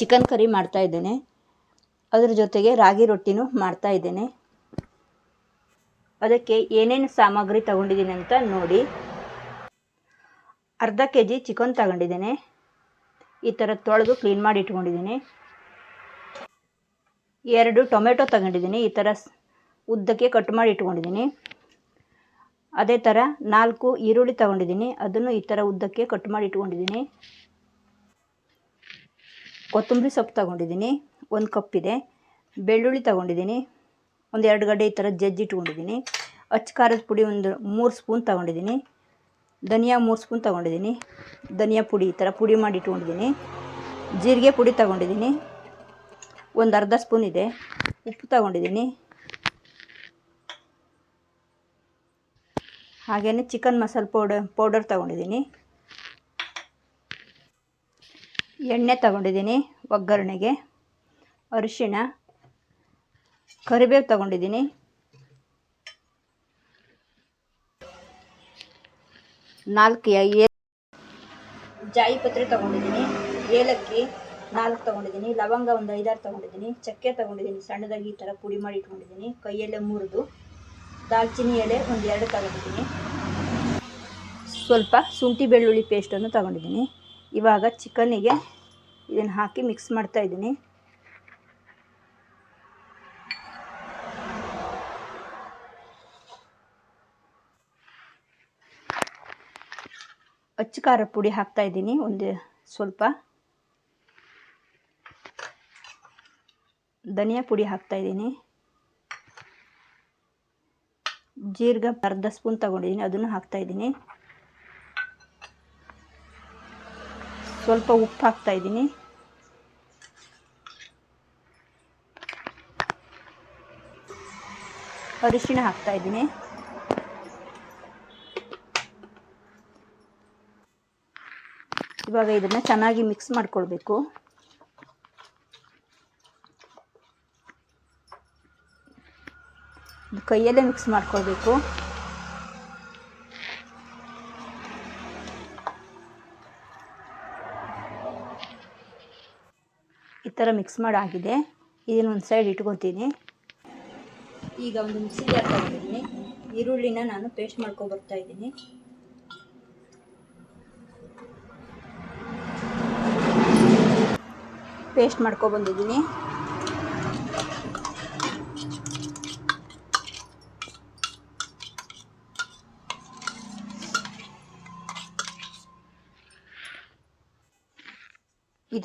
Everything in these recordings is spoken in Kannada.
ಚಿಕನ್ ಕರಿ ಮಾಡ್ತಾ ಇದ್ದೇನೆ. ಅದ್ರ ಜೊತೆಗೆ ರಾಗಿ ರೊಟ್ಟಿನೂ ಮಾಡ್ತಾ ಇದ್ದೇನೆ. ಅದಕ್ಕೆ ಏನೇನು ಸಾಮಗ್ರಿ ತಗೊಂಡಿದ್ದೀನಿ ಅಂತ ನೋಡಿ. ಅರ್ಧ ಕೆ ಜಿ ಚಿಕನ್ ತಗೊಂಡಿದ್ದೇನೆ. ಈ ಥರ ತೊಳೆದು ಕ್ಲೀನ್ ಮಾಡಿ ಇಟ್ಕೊಂಡಿದ್ದೀನಿ. ಎರಡು ಟೊಮೆಟೊ ತಗೊಂಡಿದ್ದೀನಿ. ಈ ಥರ ಉದ್ದಕ್ಕೆ ಕಟ್ ಮಾಡಿ ಇಟ್ಕೊಂಡಿದ್ದೀನಿ. ಅದೇ ಥರ ನಾಲ್ಕು ಈರುಳ್ಳಿ ತಗೊಂಡಿದ್ದೀನಿ. ಅದನ್ನು ಈ ಥರ ಉದ್ದಕ್ಕೆ ಕಟ್ ಮಾಡಿ ಇಟ್ಕೊಂಡಿದ್ದೀನಿ. ಕೊತ್ತಂಬರಿ ಸೊಪ್ಪು ತಗೊಂಡಿದ್ದೀನಿ, ಒಂದು ಕಪ್ಪಿದೆ ಬೆಳ್ಳುಳ್ಳಿ ತಗೊಂಡಿದ್ದೀನಿ, ಒಂದು ಎರಡು ಗಡ್ಡೆ ಈ ಥರ ಜಜ್ಜಿ ಇಟ್ಕೊಂಡಿದ್ದೀನಿ. ಅಚ್ಚ ಖಾರದ ಪುಡಿ ಒಂದು ಮೂರು ಸ್ಪೂನ್ ತಗೊಂಡಿದ್ದೀನಿ. ಧನಿಯಾ ಮೂರು ಸ್ಪೂನ್ ತಗೊಂಡಿದ್ದೀನಿ. ಧನಿಯಾ ಪುಡಿ ಈ ಥರ ಪುಡಿ ಮಾಡಿ ಇಟ್ಕೊಂಡಿದ್ದೀನಿ. ಜೀರಿಗೆ ಪುಡಿ ತಗೊಂಡಿದ್ದೀನಿ. ಒಂದು ಅರ್ಧ ಸ್ಪೂನ್ ಇದೆ. ಉಪ್ಪು ತಗೊಂಡಿದ್ದೀನಿ. ಹಾಗೆಯೇ ಚಿಕನ್ ಮಸಾಲೆ ಪೌಡರ್ ಪೌಡರ್ ತಗೊಂಡಿದ್ದೀನಿ. ಎಣ್ಣೆ ತಗೊಂಡಿದ್ದೀನಿ, ಒಗ್ಗರಣೆಗೆ, ಅರಿಶಿಣ, ಕರಿಬೇವು ತಗೊಂಡಿದ್ದೀನಿ. ನಾಲ್ಕು ಏ, ಜಾಯಿಪತ್ರೆ ತಗೊಂಡಿದ್ದೀನಿ, ಏಲಕ್ಕಿ ನಾಲ್ಕು ತಗೊಂಡಿದ್ದೀನಿ, ಲವಂಗ ಒಂದು ಐದಾರು ತಗೊಂಡಿದ್ದೀನಿ, ಚಕ್ಕೆ ತಗೊಂಡಿದ್ದೀನಿ, ಸಣ್ಣದಾಗಿ ಈ ಥರ ಪುಡಿ ಮಾಡಿ ಇಟ್ಕೊಂಡಿದ್ದೀನಿ, ಕೈಯಲ್ಲೇ ಮುರಿದು ದಾಲ್ಚಿನ್ನಿ ಎಲೆ ಒಂದು ಎರಡು ತಗೊಂಡಿದ್ದೀನಿ. ಸ್ವಲ್ಪ ಶುಂಠಿ ಬೆಳ್ಳುಳ್ಳಿ ಪೇಸ್ಟನ್ನು ತಗೊಂಡಿದ್ದೀನಿ. ಇವಾಗ ಚಿಕನ್ನಿಗೆ ಇದನ್ನು ಹಾಕಿ ಮಿಕ್ಸ್ ಮಾಡ್ತಾ ಇದ್ದೀನಿ. ಅಚ್ಚ ಖಾರ ಪುಡಿ ಹಾಕ್ತಾ ಇದ್ದೀನಿ, ಒಂದು ಸ್ವಲ್ಪ. ಧನಿಯಾ ಪುಡಿ ಹಾಕ್ತಾ ಇದ್ದೀನಿ. ಜೀರಿಗೆ ಅರ್ಧ ಸ್ಪೂನ್ ತಗೊಂಡಿದ್ದೀನಿ, ಅದನ್ನು ಹಾಕ್ತಾ ಇದ್ದೀನಿ. ಸ್ವಲ್ಪ ಉಪ್ಪು ಹಾಕ್ತಾ ಇದ್ದೀನಿ. ಅರಿಶಿಣ ಹಾಕ್ತಾ ಇದ್ದೀನಿ. ಇವಾಗ ಇದನ್ನು ಚೆನ್ನಾಗಿ ಮಿಕ್ಸ್ ಮಾಡ್ಕೊಳ್ಬೇಕು. ಕೈಯಲ್ಲೇ ಮಿಕ್ಸ್ ಮಾಡ್ಕೊಳ್ಬೇಕು. ಥರ ಮಿಕ್ಸ್ ಮಾಡಾಗಿದೆ. ಇದನ್ನ ಒಂದು ಸೈಡ್ ಇಟ್ಕೊತೀನಿ. ಈಗ ಒಂದು ಮಿಕ್ಸಿ ಜಾರ್ ತಗೊಂಡಿದ್ದೀನಿ ಈರುಳ್ಳಿನ ನಾನು ಪೇಸ್ಟ್ ಮಾಡ್ಕೊಂಡು ಬರ್ತಾ ಇದ್ದೀನಿ. ಪೇಸ್ಟ್ ಮಾಡ್ಕೊ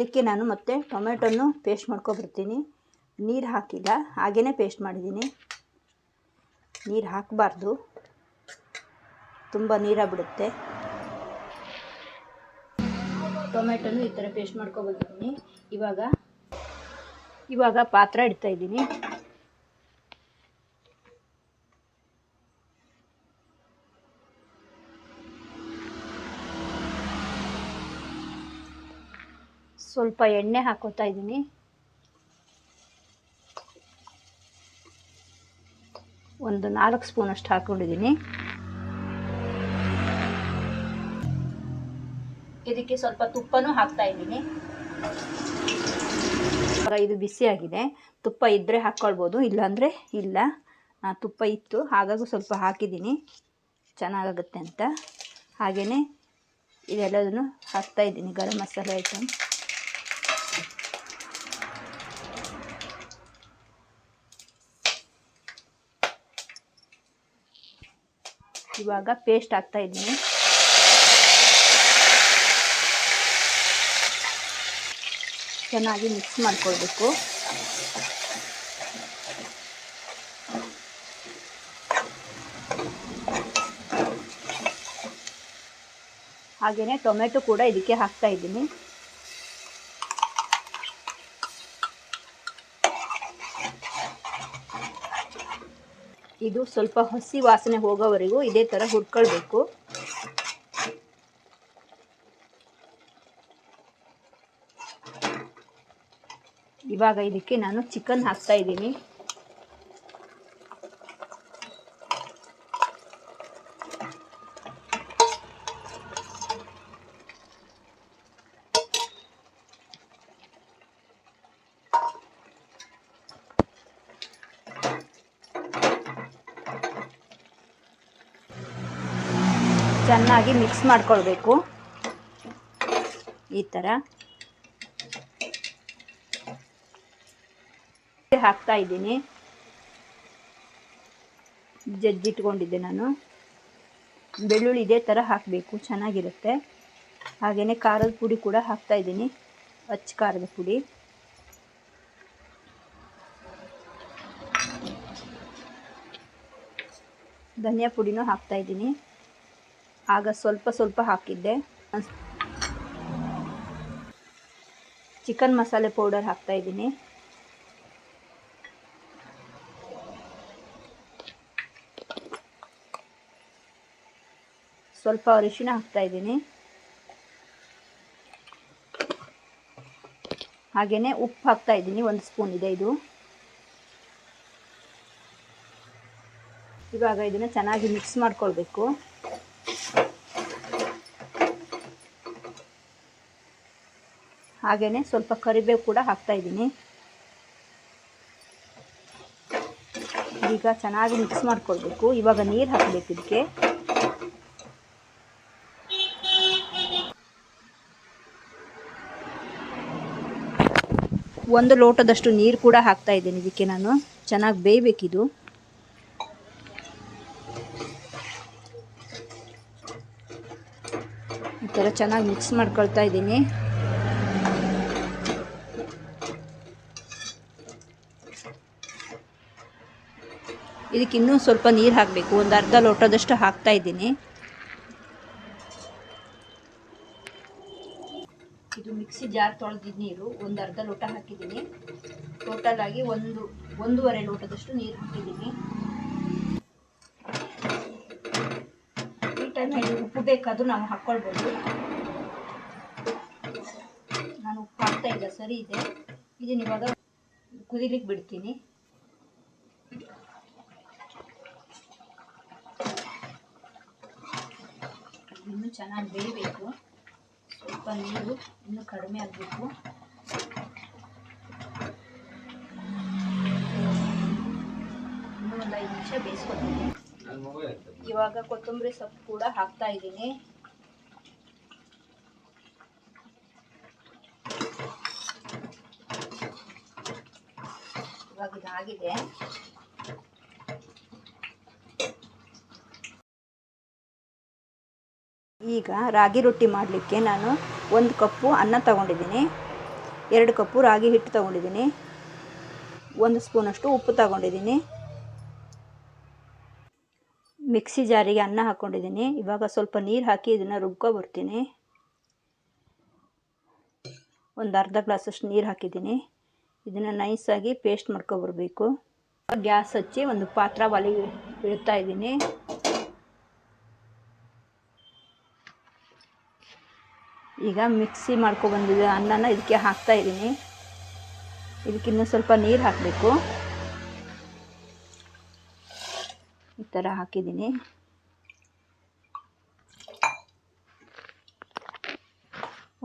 ಇದಕ್ಕೆ ನಾನು ಮತ್ತೆ ಟೊಮೆಟೊನು ಪೇಸ್ಟ್ ಮಾಡ್ಕೊಬರ್ತೀನಿ ನೀರು ಹಾಕಿಲ್ಲ ಹಾಗೇ ಪೇಸ್ಟ್ ಮಾಡಿದ್ದೀನಿ. ನೀರು ಹಾಕಬಾರ್ದು. ತುಂಬ ನೀರಾಗ್ಬಿಡುತ್ತೆ. ಟೊಮೆಟೊನು ಈ ಥರ ಪೇಸ್ಟ್ ಮಾಡ್ಕೊಬರ್ತೀನಿ ಇವಾಗ ಇವಾಗ ಪಾತ್ರೆ ಇಡ್ತಾ ಸ್ವಲ್ಪ ಎಣ್ಣೆ ಹಾಕೋತಾ ಇದ್ದೀನಿ. ಒಂದು ನಾಲ್ಕು ಸ್ಪೂನ್ ಅಷ್ಟು ಹಾಕೊಂಡಿದ್ದೀನಿ. ಇದಕ್ಕೆ ಸ್ವಲ್ಪ ತುಪ್ಪನೂ ಹಾಕ್ತಾ ಇದ್ದೀನಿ. ಇದು ಬಿಸಿಯಾಗಿದೆ ತುಪ್ಪ ಇದ್ದರೆ ಹಾಕ್ಕೊಳ್ಬೋದು ಇಲ್ಲಾಂದರೆ ಇಲ್ಲ. ತುಪ್ಪ ಇತ್ತು, ಹಾಗಾಗಿ ಸ್ವಲ್ಪ ಹಾಕಿದ್ದೀನಿ. ಚೆನ್ನಾಗಾಗುತ್ತೆ ಅಂತ. ಹಾಗೆಯೇ ಇದೆಲ್ಲದನ್ನು ಹಾಕ್ತಾ ಇದ್ದೀನಿ, ಗರಂ ಮಸಾಲೆ ಐಟಮ್ ಇವಾಗ ಪೇಸ್ಟ್ ಹಾಕ್ತಾ ಇದ್ದೀನಿ. ಚೆನ್ನಾಗಿ ಮಿಕ್ಸ್ ಮಾಡ್ಕೊಳ್ಬೇಕು. ಹಾಗೆಯೇ ಟೊಮೆಟೊ ಕೂಡ ಇದಕ್ಕೆ ಹಾಕ್ತಾ ಇದ್ದೀನಿ. ಇದು ಸ್ವಲ್ಪ ಹಸಿ ವಾಸನೆ ಹೋಗೋವರೆಗೂ ಇದೇ ಥರ ಹುರ್ಕೊಳ್ಬೇಕು ಇವಾಗ ಇದಕ್ಕೆ ನಾನು ಚಿಕನ್ ಹಾಕ್ತಾ ಇದ್ದೀನಿ. ಚೆನ್ನಾಗಿ ಮಿಕ್ಸ್ ಮಾಡ್ಕೊಳ್ಬೇಕು. ಈ ಥರ ಹಾಕ್ತಾ ಇದ್ದೀನಿ. ಜಜ್ಜಿಟ್ಕೊಂಡಿದ್ದೆ ನಾನು. ಬೆಳ್ಳುಳ್ಳಿ ಇದೇ ಥರ ಹಾಕಬೇಕು, ಚೆನ್ನಾಗಿರುತ್ತೆ. ಹಾಗೆಯೇ ಖಾರದ ಪುಡಿ ಕೂಡ ಹಾಕ್ತಾ ಇದ್ದೀನಿ ಅಚ್ಚ ಖಾರದ ಪುಡಿ. ಧನಿಯಾ ಪುಡಿನೂ ಹಾಕ್ತಾ ಇದ್ದೀನಿ. ಆಗ ಸ್ವಲ್ಪ ಸ್ವಲ್ಪ ಹಾಕಿದ್ದೆ. ಚಿಕನ್ ಮಸಾಲೆ ಪೌಡರ್ ಹಾಕ್ತಾ ಇದ್ದೀನಿ. ಸ್ವಲ್ಪ ಅರಿಶಿನ ಹಾಕ್ತಾ ಇದ್ದೀನಿ. ಹಾಗೆಯೇ ಉಪ್ಪು ಹಾಕ್ತಾ ಇದ್ದೀನಿ, ಒಂದು ಸ್ಪೂನ್ ಇದೆ ಇದು. ಇವಾಗ ಇದನ್ನು ಚೆನ್ನಾಗಿ ಮಿಕ್ಸ್ ಮಾಡ್ಕೊಳ್ಬೇಕು. ಹಾಗೆಯೇ ಸ್ವಲ್ಪ ಕರಿಬೇವು ಕೂಡ ಹಾಕ್ತಾಯಿದ್ದೀನಿ ಈಗ ಚೆನ್ನಾಗಿ ಮಿಕ್ಸ್ ಮಾಡ್ಕೊಳ್ಬೇಕು. ಇವಾಗ ನೀರು ಹಾಕಬೇಕು ಇದಕ್ಕೆ ಒಂದು ಲೋಟದಷ್ಟು ನೀರು ಕೂಡ ಹಾಕ್ತಾ ಇದ್ದೀನಿ ಇದಕ್ಕೆ ನಾನು. ಚೆನ್ನಾಗಿ ಬೇಯಬೇಕಿದು. ಈ ಥರ ಚೆನ್ನಾಗಿ ಮಿಕ್ಸ್ ಮಾಡ್ಕೊಳ್ತಾ ಇದ್ದೀನಿ. ಇದಕ್ಕೆ ಇನ್ನೂ ಸ್ವಲ್ಪ ನೀರು ಹಾಕಬೇಕು. ಒಂದು ಅರ್ಧ ಲೋಟದಷ್ಟು ಹಾಕ್ತಾ ಇದ್ದೀನಿ. ಇದು ಮಿಕ್ಸಿ ಜಾರ್ ತೊಳೆದಿದ್ದ ನೀರು. ಒಂದು ಅರ್ಧ ಲೋಟ ಹಾಕಿದ್ದೀನಿ. ಟೋಟಲ್ ಆಗಿ ಒಂದು, ಒಂದೂವರೆ ಲೋಟದಷ್ಟು ನೀರು ಹಾಕಿದ್ದೀನಿ. ಈ ಟೈಮಲ್ಲಿ ಉಪ್ಪು ಬೇಕಾದರೂ ನಾವು ಹಾಕ್ಕೊಳ್ಬೋದು ನಾನು ಉಪ್ಪು ಹಾಕ್ತಾ ಇಲ್ಲ, ಸರಿ ಇದೆ. ಇದನ್ನ ಇವಾಗ ಕುದಿಲಿಕ್ಕೆ ಬಿಡ್ತೀನಿ. ಇನ್ನೂ ಚೆನ್ನಾಗಿ ಬೇಯಬೇಕು. ಸ್ವಲ್ಪ ನೀರು ಇನ್ನೂ ಕಡಿಮೆ ಆಗಬೇಕು. ಇನ್ನೂ ಒಂದು ಐದು ನಿಮಿಷ ಬೇಯಿಸ್ಕೊತೀನಿ. ಇವಾಗ ಕೊತ್ತಂಬರಿ ಸೊಪ್ಪು ಕೂಡ ಹಾಕ್ತಾ ಇದ್ದೀನಿ. ಇವಾಗ ಇದಾಗಿದೆ. ಈಗ ರಾಗಿ ರೊಟ್ಟಿ ಮಾಡಲಿಕ್ಕೆ ನಾನು ಒಂದು ಕಪ್ಪು ಅನ್ನ ತಗೊಂಡಿದ್ದೀನಿ. ಎರಡು ಕಪ್ಪು ರಾಗಿ ಹಿಟ್ಟು ತಗೊಂಡಿದ್ದೀನಿ. ಒಂದು ಸ್ಪೂನಷ್ಟು ಉಪ್ಪು ತಗೊಂಡಿದ್ದೀನಿ. ಮಿಕ್ಸಿ ಜಾರಿಗೆ ಅನ್ನ ಹಾಕ್ಕೊಂಡಿದ್ದೀನಿ ಇವಾಗ ಸ್ವಲ್ಪ ನೀರು ಹಾಕಿ ಇದನ್ನು ರುಬ್ಕೊ ಬರ್ತೀನಿ. ಒಂದು ಅರ್ಧ ಗ್ಲಾಸಷ್ಟು ನೀರು ಹಾಕಿದ್ದೀನಿ. ಇದನ್ನು ನೈಸಾಗಿ ಪೇಸ್ಟ್ ಮಾಡ್ಕೊಬರ್ಬೇಕು ಗ್ಯಾಸ್ ಹಚ್ಚಿ ಒಂದು ಪಾತ್ರ ಒಲೆ ಇಡ್ತಾ ಇದ್ದೀನಿ. ಈಗ ಮಿಕ್ಸಿ ಮಾಡ್ಕೊಬಂದಿದ್ದ ಅನ್ನನ ಇದಕ್ಕೆ ಹಾಕ್ತಾ ಇದ್ದೀನಿ. ಇದಕ್ಕೆ ಇನ್ನೂ ಸ್ವಲ್ಪ ನೀರು ಹಾಕಬೇಕು. ಈ ಥರ ಹಾಕಿದ್ದೀನಿ.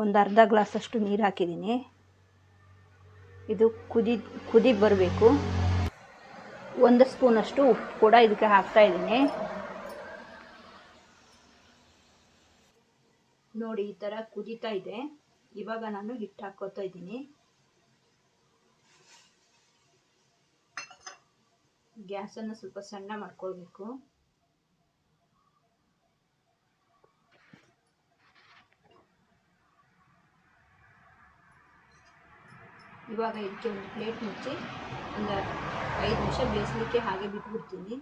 ಒಂದು ಅರ್ಧ ಗ್ಲಾಸಷ್ಟು ನೀರು ಹಾಕಿದ್ದೀನಿ. ಇದು ಕುದಿ ಕುದಿ ಬರಬೇಕು. ಒಂದು ಸ್ಪೂನಷ್ಟು ಉಪ್ಪು ಕೂಡ ಇದಕ್ಕೆ ಹಾಕ್ತಾ ನೋಡಿ ಈ ಥರ ಕುದೀತಾ ಇದೆ. ಇವಾಗ ನಾನು ಹಿಟ್ಟು ಹಾಕೋತಾ ಇದ್ದೀನಿ. ಗ್ಯಾಸನ್ನು ಸ್ವಲ್ಪ ಸಣ್ಣ ಮಾಡ್ಕೊಳ್ಬೇಕು. ಇವಾಗ ಇದಕ್ಕೆ ಒಂದು ಪ್ಲೇಟ್ ಮುಚ್ಚಿ ಒಂದು ಐದು ನಿಮಿಷ ಬೇಯಿಸಲಿಕ್ಕೆ ಹಾಗೆ ಬಿಟ್ಬಿಡ್ತೀನಿ.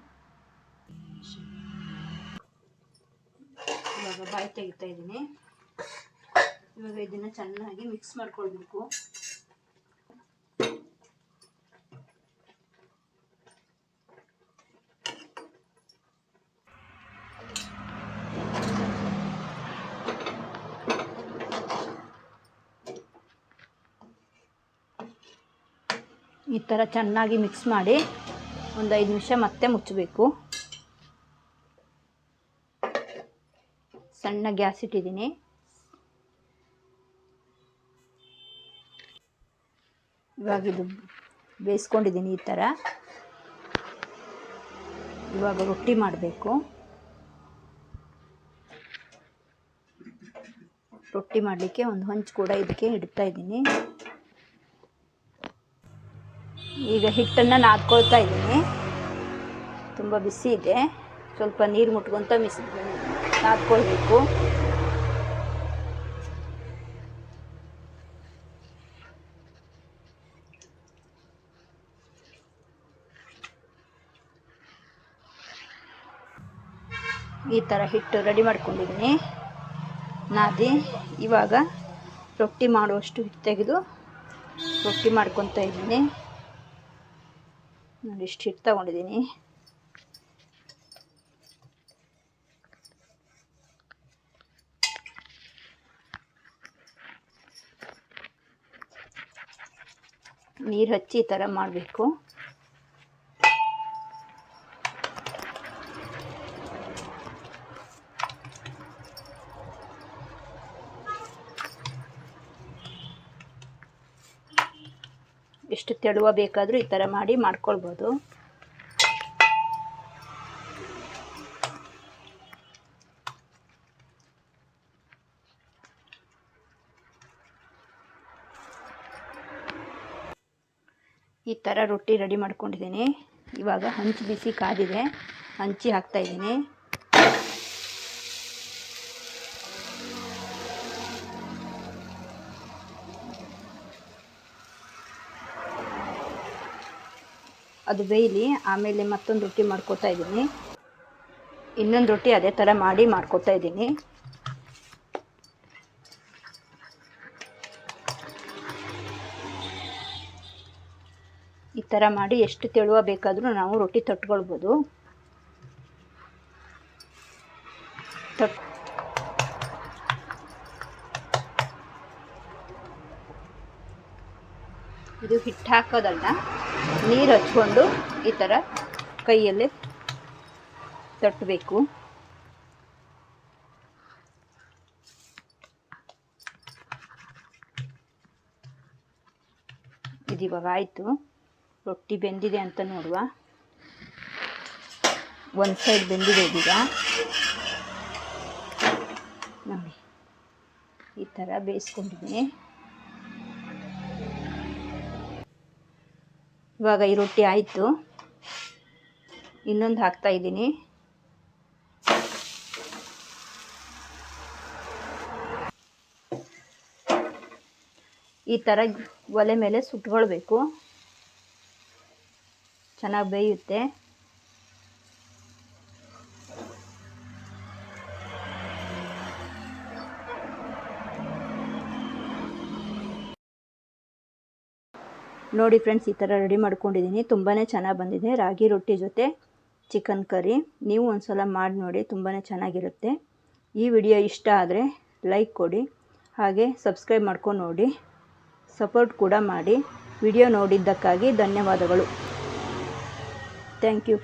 ಇವಾಗ ಬಾಯಿ ತೆಗಿತಾ ಇದ್ದೀನಿ. ಇವಾಗ ಇದನ್ನು ಚೆನ್ನಾಗಿ ಮಿಕ್ಸ್ ಮಾಡ್ಕೊಳ್ಬೇಕು. ಈ ಥರ ಚೆನ್ನಾಗಿ ಮಿಕ್ಸ್ ಮಾಡಿ ಒಂದು ಐದು ನಿಮಿಷ ಮತ್ತೆ ಮುಚ್ಚಬೇಕು. ಸಣ್ಣ ಗ್ಯಾಸ್ ಇಟ್ಟಿದ್ದೀನಿ. ಇವಾಗ ಇದು ಬೇಯಿಸ್ಕೊಂಡಿದ್ದೀನಿ ಈ ಥರ. ಇವಾಗ ರೊಟ್ಟಿ ಮಾಡಬೇಕು. ರೊಟ್ಟಿ ಮಾಡಲಿಕ್ಕೆ ಒಂದು ಹಂಚು ಕೂಡ ಇದಕ್ಕೆ ಇಡ್ತಾ ಇದ್ದೀನಿ. ಈಗ ಹಿಟ್ಟನ್ನು ನಾದ್ಕೊಳ್ತಾ ಇದ್ದೀನಿ. ತುಂಬ ಬಿಸಿ ಇದೆ. ಸ್ವಲ್ಪ ನೀರು ಮುಟ್ಕೊತ ಮಿಸ್ ನಾದ್ಕೊಳ್ಬೇಕು. ಈ ಥರ ಹಿಟ್ಟು ರೆಡಿ ಮಾಡ್ಕೊಂಡಿದ್ದೀನಿ. ನಾದಿ, ಇವಾಗ ರೊಟ್ಟಿ ಮಾಡುವಷ್ಟು ಹಿಟ್ಟು ತೆಗೆದು ರೊಟ್ಟಿ ಮಾಡ್ಕೊತಾ ಇದ್ದೀನಿ. ನೋಡಿ ಇಷ್ಟು ಹಿಟ್ಟು ತಗೊಂಡಿದ್ದೀನಿ. ನೀರು ಹಚ್ಚಿ ಈ ಥರ ಮಾಡಬೇಕು ಎಷ್ಟು ತೆಳುವ ಬೇಕಾದರೂ ಈ ಥರ ಮಾಡಿ ಮಾಡ್ಕೊಳ್ಬೋದು. ಈ ಥರ ರೊಟ್ಟಿ ರೆಡಿ ಮಾಡ್ಕೊಂಡಿದ್ದೀನಿ. ಇವಾಗ ಹಂಚು ಬಿಸಿ ಕಾದಿದೆ. ಹಂಚಿ ಹಾಕ್ತಾಯಿದ್ದೀನಿ ಅದು ಬೇಯಲಿ, ಆಮೇಲೆ ಮತ್ತೊಂದು ರೊಟ್ಟಿ ಮಾಡ್ಕೊತಾ ಇದ್ದೀನಿ. ಇನ್ನೊಂದು ರೊಟ್ಟಿ ಅದೇ ಥರ ಮಾಡಿ ಮಾಡ್ಕೊತಾ ಇದ್ದೀನಿ. ಈ ಥರ ಮಾಡಿ ಎಷ್ಟು ತೆಳುವ ಬೇಕಾದರೂ ನಾವು ರೊಟ್ಟಿ ತಟ್ಕೊಳ್ಬೋದು. ತಟ್ ಇದು ಹಿಟ್ಟು ಹಾಕೋದಲ್ಲ. ನೀರು ಹಚ್ಕೊಂಡು ಈ ಥರ ಕೈಯಲ್ಲಿ ತಟ್ಟಬೇಕು ಇದಿವಾಗ ಆಯಿತು. ರೊಟ್ಟಿ ಬೆಂದಿದೆ ಅಂತ ನೋಡುವ. ಒಂದು ಸೈಡ್ ಬೆಂದಿದೆ ಇದೀಗ. ನೋಡಿ, ಈ ಥರ ಬೇಯಿಸ್ಕೊಂಡಿದ್ದೀನಿ. ಇವಾಗ ಈ ರೊಟ್ಟಿ ಆಯಿತು. ಇನ್ನೊಂದು ಹಾಕ್ತಾ ಇದ್ದೀನಿ. ಈ ಥರ ಒಲೆ ಮೇಲೆ ಸುಟ್ಕೊಳ್ಬೇಕು. ಚೆನ್ನಾಗಿ ಬೇಯುತ್ತೆ. ನೋಡಿ ಫ್ರೆಂಡ್ಸ್ ಈ ಥರ ರೆಡಿ ಮಾಡ್ಕೊಂಡಿದ್ದೀನಿ. ತುಂಬಾ ಚೆನ್ನಾಗಿ ಬಂದಿದೆ. ರಾಗಿ ರೊಟ್ಟಿ ಜೊತೆ ಚಿಕನ್ ಕರಿ ನೀವು ಒಂದು ಸಲ ಮಾಡಿ ನೋಡಿ ತುಂಬಾ ಚೆನ್ನಾಗಿರುತ್ತೆ. ಈ ವಿಡಿಯೋ ಇಷ್ಟ ಆದರೆ ಲೈಕ್ ಕೊಡಿ. ಹಾಗೆ ಸಬ್ಸ್ಕ್ರೈಬ್ ಮಾಡ್ಕೊಂಡು ನೋಡಿ. ಸಪೋರ್ಟ್ ಕೂಡ ಮಾಡಿ. ವಿಡಿಯೋ ನೋಡಿದ್ದಕ್ಕಾಗಿ ಧನ್ಯವಾದಗಳು. Thank you